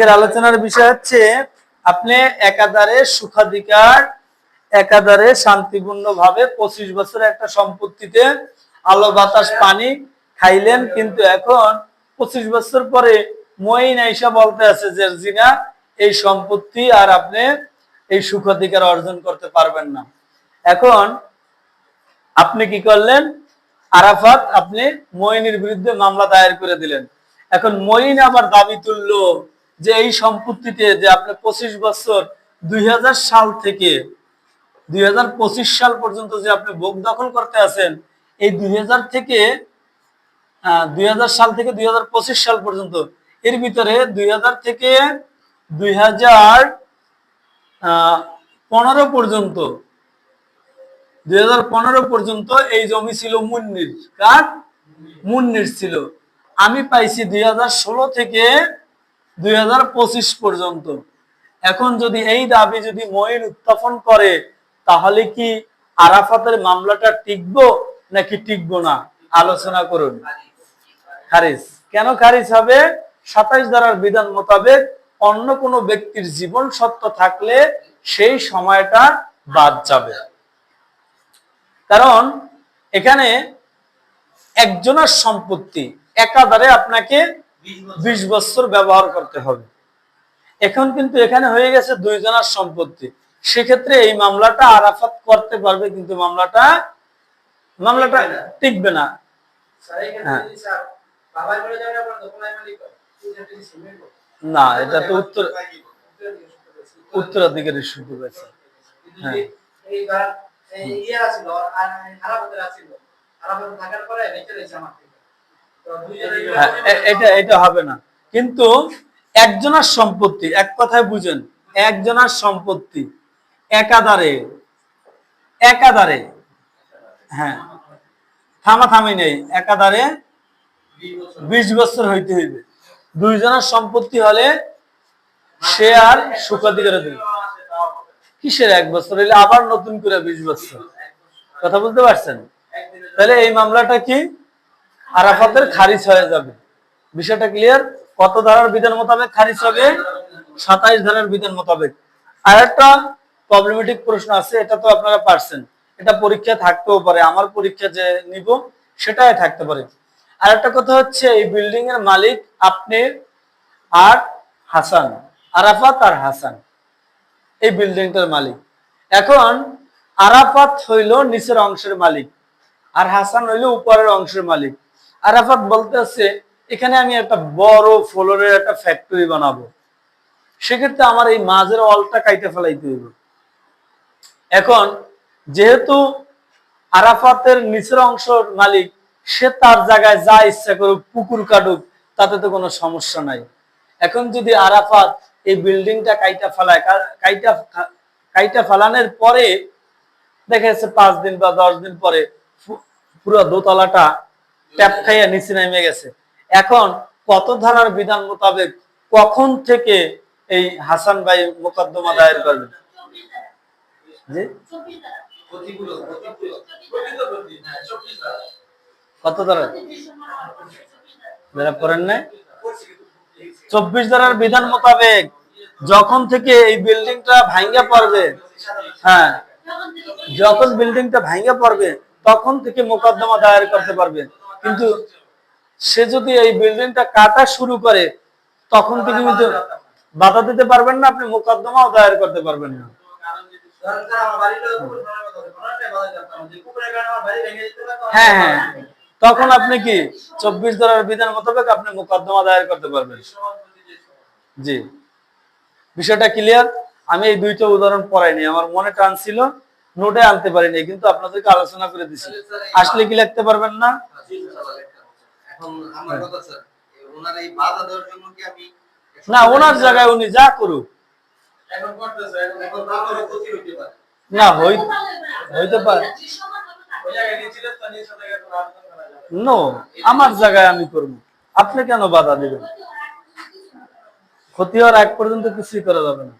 আজকের আলোচনার বিষয় হচ্ছে, আপনি একাধারে সুখাধিকার, একাধারে শান্তিপূর্ণ ভাবে পঁচিশ বছর একটা সম্পত্তিতে আলো, বাতাস, পানি খাইলেন, কিন্তু এখন পঁচিশ বছর পরে মইন আইসা বলতে আছে যে, জিনা, এই সম্পত্তি আর আপনি এই সুখাধিকার অর্জন করতে পারবেন না। এখন আপনি কি করলেন? আরাফাত আপনি মইনের বিরুদ্ধে মামলা দায়ের করে দিলেন। এখন মইন আবার দাবি তুললো যে এই সম্পত্তিতে যে আপনি পঁচিশ বছর দুই হাজার সাল থেকে দুই হাজার পঁচিশ সাল পর্যন্ত যে আপনি ভোগ দখল করতে আছেন, এই দুই হাজার থেকে দুই হাজার সাল থেকে দুই হাজার পঁচিশ সাল পর্যন্ত, এর ভিতরে দুই হাজার থেকে দুই পনেরো পর্যন্ত, দুই হাজার পনেরো পর্যন্ত এই জমি ছিল মুন্নির। কার? মুন্নির ছিল। আমি পাইছি দুই হাজার ষোলো থেকে দুই হাজার পঁচিশ পর্যন্ত। এখন যদি এই দাবি যদি মইন উত্থাপন করে, তাহলে কি আরাফাতের মামলাটা টিকবো নাকি টিকবো না? আলোচনা করুন। খারিজ। কেন খারিজ হবে? সাতাইশ ধারার বিধান মোতাবেক অন্য কোনো ব্যক্তির জীবন সত্য থাকলে সেই সময়টা বাদ যাবে। কারণ এখানে একজনের সম্পত্তি, একাধারে আপনাকে বিশ বছর ব্যবহার করতে হবে। এখন কিন্তু এখানে হয়ে গেছে দুইজনের সম্পত্তি। সেক্ষেত্রে এই মামলাটা আরাফাত করতে পারবে কিন্তু মামলাটা মামলাটা টিকবে না। হ্যাঁ। না এটা তো উত্তর উত্তরাধিকারী সুযোগ আছে হ্যাঁ। হ্যাঁ, এ- এটা এটা হবে না। কিন্তু একজনের সম্পত্তি, এক কথায় বুঝেন, একজনের সম্পত্তি একাধারে একাধারে হ্যাঁ থামা থামি নেই, একাধারে বিশ বছর হইতে হইবে। দুইজনের সম্পত্তি হলে সে আর সুখাধিকারে দেবে কিসের এক বছর হইলে আবার নতুন করে বিশ বছর? কথা বলতে পারছেন? তাহলে এই মামলাটা কি আরাফাতের খারিজ হয়ে যাবে। বিষয়টা ক্লিয়ার কত ধারার বিধান মোতাবেক খারিজ হবে? সাতাইশ ধারার বিধান মোতাবেক। আর একটা প্রবলেমেটিক প্রশ্ন আছে, এটা তো আপনারা পারছেন। এটা পরীক্ষা থাকতেও পারে, আমার পরীক্ষা যে নিব, সেটাই থাকতে পারে। আর একটা কথা হচ্ছে, এই বিল্ডিং এর মালিক আপনি আর হাসান, আরাফাত আর হাসান, এই বিল্ডিংটার মালিক। এখন আরাফাত হইল নিচের অংশের মালিক, আর হাসান হইল উপরের অংশের মালিক। আরাফাত বলতেছে এখানে আমি একটা বড় ফ্লোরের একটা ফ্যাক্টরি বানাবো। সেক্ষেত্রে আমার এই মাঝের অলটা কাইটে ফেলাইতে হইব। এখন, যেহেতু আরাফাতের নিচের অংশের মালিক, সে তার জায়গায় যা ইচ্ছা করুক, পুকুর কাটুক, তাতে তো কোনো সমস্যা নাই। এখন যদি আরাফাত এই বিল্ডিংটা কাইটা ফেলায় কাইটা কাইটা ফেলানোর পরে, দেখা যাচ্ছে পাঁচ দিন বা দশ দিন পরে পুরো দোতলাটা ট্যাপ খাইয়া নিচে নেমে গেছে। এখন কত ধারার বিধান মোতাবেক কখন থেকে এই হাসান ভাই মোকদ্দমা দায়ের করবেন কত ধারা? পড়েন নাই? চব্বিশ ধারার বিধান মোতাবেক যখন থেকে এই বিল্ডিংটা ভাঙ্গা পড়বে হ্যাঁ যখন বিল্ডিংটা ভাঙ্গা পড়বে, তখন থেকে মোকদ্দমা দায়ের করতে পারবে। কিন্তু সে যদি এই বিল্ডিংটা কাটা শুরু করে, তখন থেকে কিন্তু বাধা দিতে পারবেন না, আপনি মোকদ্দমাও দায়ের করতে পারবেন না। হ্যাঁ হ্যাঁ। তখন আপনি কি চব্বিশ ধারার বিধান মোতাবেক আপনি মোকদ্দমা দায়ের করতে পারবেন। জি। বিষয়টা ক্লিয়ার আমি এই দুইটা উদাহরণ পড়াইনি, আমার মনে টান ছিল। নোটে আনতে পারিনি কিন্তু আপনাদেরকে আলোচনা করে দিছি। আসলে কি লিখতে পারবেন না? না ওনার জায়গায় উনি যা করুক। না হইতে পারে। নো আমার জায়গায় আমি করব। আপনি কেন বাধা দিবেন? ক্ষতি হওয়ার এক পর্যন্ত কিছুই করা যাবে না।